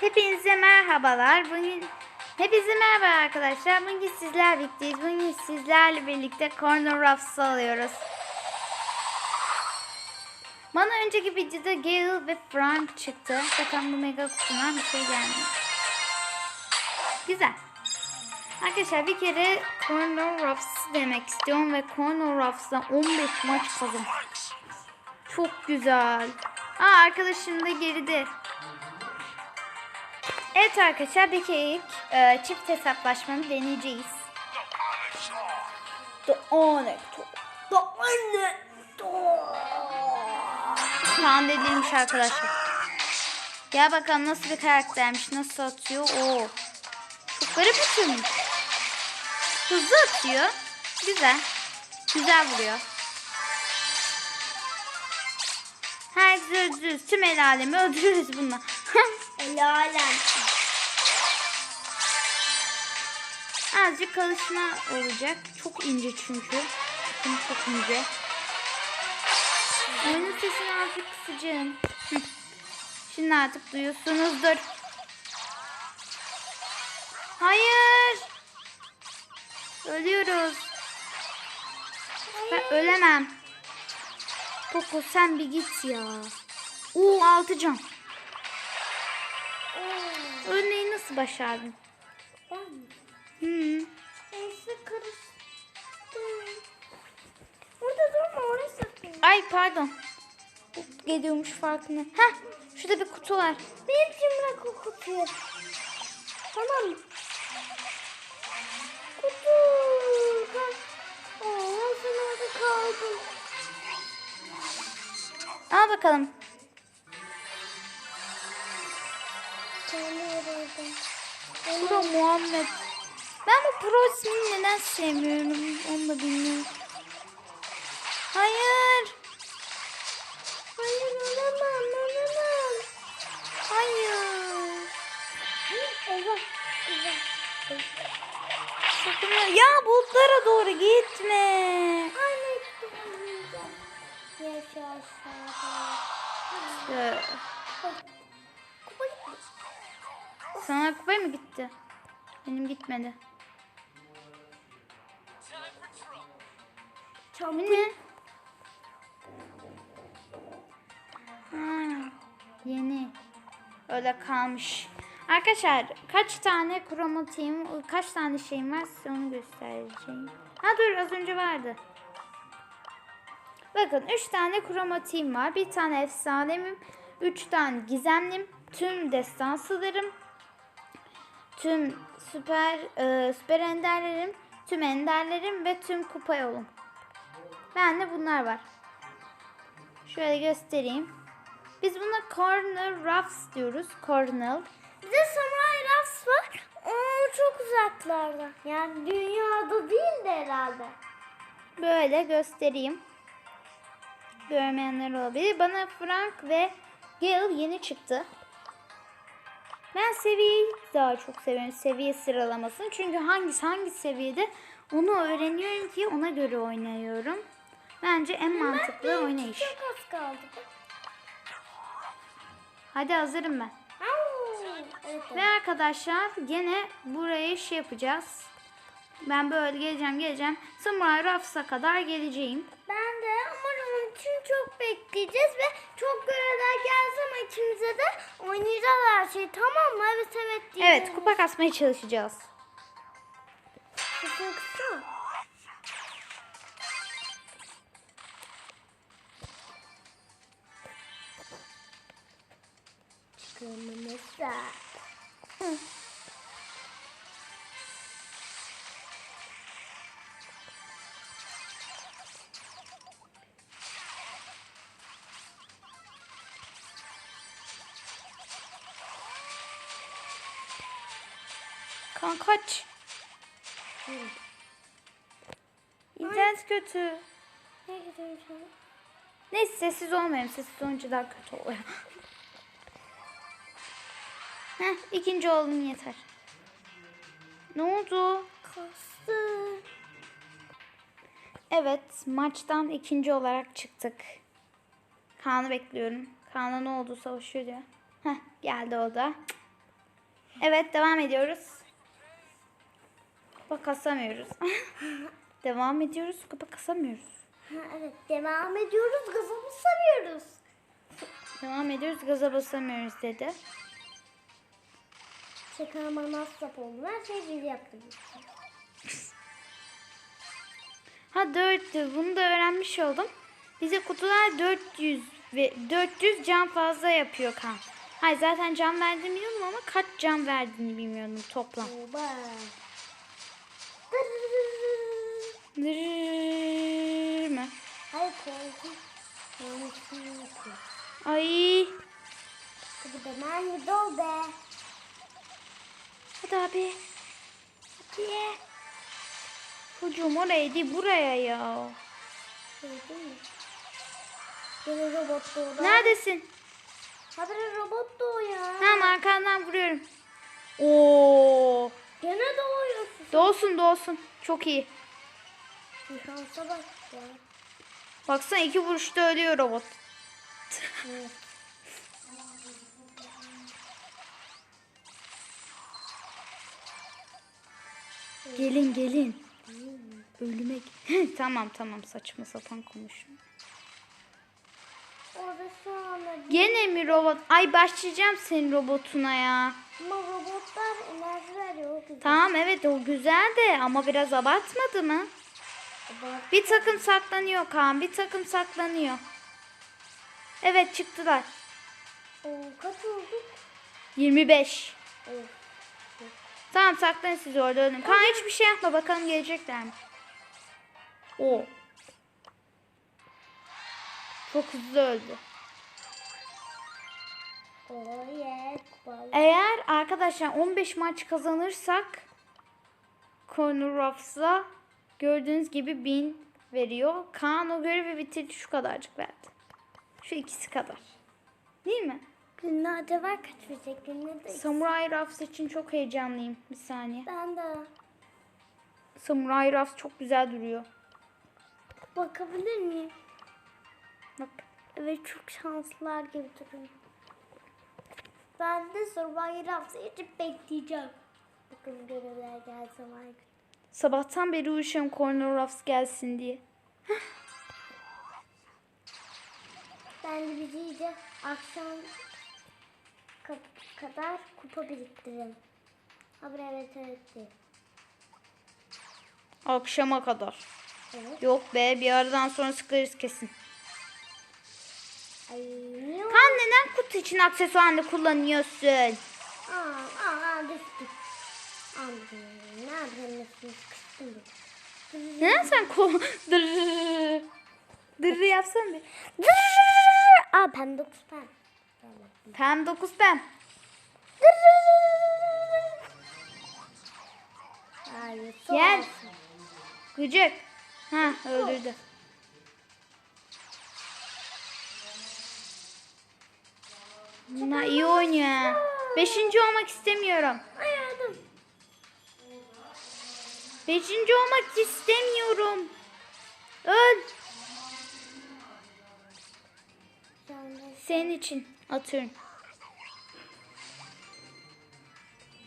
Hepinize merhabalar. Bugün hepinize merhaba arkadaşlar. Bugün sizler birlikteyiz. Bugün sizlerle birlikte Corner Ruffs alıyoruz. Bana önceki videoda Gale ve Frank çıktı. Bakalım bu mega kutudan bir şey gelmiyor. Güzel. Arkadaşlar bir kere Corner Ruffs demek istiyorum ve Corner Ruffs'la 15 maç kazandım. Çok güzel. Aa arkadaşım da geride. Evet arkadaşlar bir ilk e, çift hesaplaşmamı deneyeceğiz. The Onyx. The Onyx. Kaan edilmiş arkadaşlar. Gel bakalım nasıl bir karaktermiş. Nasıl atıyor. Oo. Çok garip atıyormuş. Hızlı atıyor. Güzel. Güzel vuruyor. Herkes öldürürüz. Tüm el alemi öldürürüz bununla. El alem. Azıcık kalışma olacak. Çok ince çünkü. Çok, çok ince. Oyunun sesini azıcık kısacağım. Şimdi artık duyuyorsunuzdur. Hayır. Ölüyoruz. Ben ölemem. Poco sen bir git ya. Oo altı can. Ölmeyi nasıl başardın? Ben? Hı. Neyse karıştı. Burada durma oraya sakın. Ay pardon. Geliyormuş farkına. Heh şurada bir kutu var. Benim için bırak o kutuyu. Tamam mı? Kutu. Aa sen orada kaldın. Al bakalım. Kendi orada. Pro Muhammed. Ben bu Pro ismini neden sevmiyorum onu da bilmiyorum. Hayır. Hayır olamam olamam. Hayır. Eyvah. Eyvah. Sakın ya bulutlara doğru gitme. Gitti. Sana kupaya mı gitti? Benim gitmedi. Bu ne? Ha, yeni. Öyle kalmış. Arkadaşlar kaç tane kromatiğim, kaç tane şeyim var size onu göstereceğim. Ha dur az önce vardı. Bakın 3 tane kromatiğim var. Bir tane efsanemim. 3 tane gizemlim. Tüm destansılarım. Tüm süper e, süper enderlerim. Tüm enderlerim ve tüm kupa yolum. Bende bunlar var. Şöyle göstereyim. Biz buna Corner Ruffs diyoruz. Cornel. Bir de Samurai Rafts var. O çok uzaklarda. Yani dünyada değil de herhalde. Böyle göstereyim. Görmeyenler olabilir. Bana Frank ve Gale yeni çıktı. Ben seviyeyi daha çok seviyorum. Seviye sıralamasını. Çünkü hangisi hangi seviyede onu öğreniyorum ki ona göre oynuyorum. Bence en mantıklı oynayış. Çok az kaldı. Hadi hazırım ben. Evet, Ve arkadaşlar gene buraya şey yapacağız. Ben böyle geleceğim geleceğim. Samurai Ruffs'a kadar geleceğim. Ben de ama onun için çok bekleyeceğiz ve çok görevler gelsin ama ikimize de oynayacağız her şeyi. Tamam mı? Evet evet diyeceğiz. Evet kupa kasmaya çalışacağız. Sesini kıssana. Çıkımımızda. Kan kaç. İnternet kötü. Ne an? Neyse sessiz olmayayım. Sessiz olunca daha kötü oluyor. Heh, ikinci oldum yeter. Ne oldu? Kastı. Evet maçtan ikinci olarak çıktık. Kaan'ı bekliyorum. Kaan'a ne oldu savaşıyor diyor. Heh geldi o da. Evet devam ediyoruz. Kupa kasamıyoruz. devam ediyoruz. Kupa kasamıyoruz. Ha, evet devam ediyoruz. Gazımı sarıyoruz. Devam ediyoruz. Gaza basamıyoruz dedi. Şakama nasıl oldu? Her şeyi biz yaptık. Ha 4 bunu da öğrenmiş oldum. Bize kutular 400 ve 400 can fazla yapıyor kan. Hayır zaten can verdiğini biliyordum ama kaç can verdiğini bilmiyordum toplam. Oba. Mı? Hayır. Ay. Hadi be. Hadi abi. Hadi. Çocuğum oraya değil buraya ya. Yine robot doğdu. Neredesin? Habire robot doğuyor. Tamam arkandan vuruyorum. Oo. Gene doğuyorsun. Doğsun doğsun. Çok iyi. Şansa bak ya. Baksana iki vuruşta ölüyor robot. Evet. Gelin gelin. Ölüme Tamam tamam saçma sapan konuşma. Orada şu anda Gene mi robot? Ay başlayacağım senin robotuna ya. ama robotlar enerji veriyor. o güzel. Tamam evet o güzel de ama biraz abartmadı mı? Bak, Bir takım saklanıyor Kaan. Bir takım saklanıyor. Evet çıktılar. o kaç olduk? 25. Evet. Tamam saklanın siz orada ölün. Kaan hiçbir şey yapma bakalım gelecekler mi? O. Çok hızlı öldü. Eğer arkadaşlar 15 maç kazanırsak Corner gördüğünüz gibi 1000 veriyor. Kaan o görevi bitirdi şu kadarcık verdi. Şu ikisi kadar. Değil mi? Günlerde var kaç verecek günlerde? Samurai Ruffs için çok heyecanlıyım. Bir saniye. Ben de Samurai Ruffs çok güzel duruyor. bakabilir miyim? Bak. Evet çok şanslılar gibi duruyor. Ben de Survivor Hafta için bekleyeceğim. Bakın görevler gelsin var. Sabahtan beri uyuşuyorum Corner Ruffs gelsin diye. Ben de bir iyice akşam kadar kupa biriktiririm. Ha bir evet evet değil. Akşama kadar. Evet. Yok be bir aradan sonra sıkarız kesin. Ay niye o? Kaan neden kutu için aksesuarını kullanıyorsun? Aa, aa, aa düştük. Ne yapayım? Bir. Neden sen ko... Dırrrr. Dırrrr yapsana bir. Aa pembe dokuz pembe. Pem 9 pem. Hayır. Gel. Gıcık. Ha öldürdü. Bunlar iyi oynuyor. Beşinci olmak istemiyorum. Hayatım. Beşinci olmak istemiyorum. Öl. Senin için atıyorum.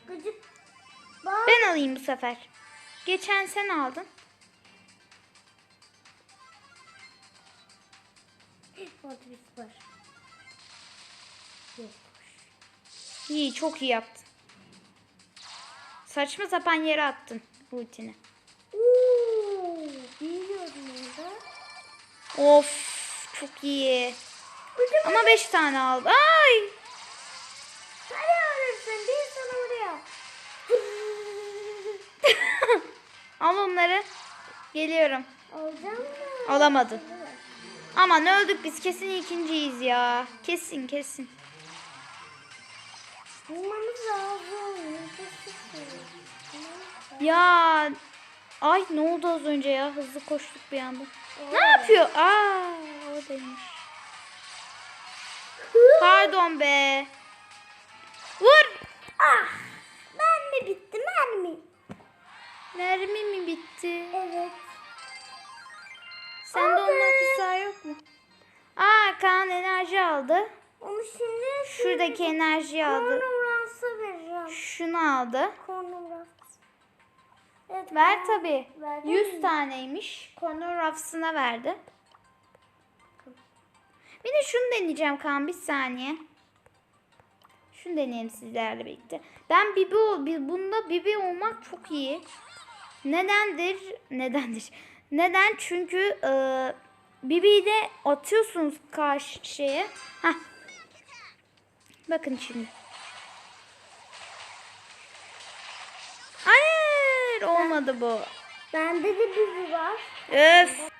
Gıcık. Bak. Ben alayım bu sefer. Geçen sen aldın. Var. İyi çok iyi yaptın. Saçma sapan yere attın rutini. Orada. Of çok iyi. Ama 5 tane aldı. Ay! Hadi alırsın. Bir sana vuruyor. Al onları. Geliyorum. Alacağım mı? Alamadın. Aman öldük biz kesin ikinciyiz ya. Kesin kesin. Bulmamız lazım. Ya ay ne oldu az önce ya? Hızlı koştuk bir anda. Ne yapıyor? Aa oradaymış. Pardon be. Vur. Ah! Ben mi bitti mermi? Mermi mi bitti? Evet. Sende onun aksesuar yok mu? Aa Kaan enerji aldı. Onu şimdi Şuradaki enerjiyi aldı. Sonra Frans'a vereceğim. Şunu aldı. Corner Evet, Ver tabi. Verdin 100 mi? taneymiş. Corner of'sına verdi. Bir de şunu deneyeceğim Kaan bir saniye. Şunu deneyelim sizlerle birlikte. Ben Bibi ol, bunda Bibi olmak çok iyi. Nedendir? Nedendir? Neden? Çünkü e, Bibi'yi de atıyorsunuz karşı şeye. Hah. Bakın şimdi. Hayır olmadı bu. Bende de bibi var. Öf.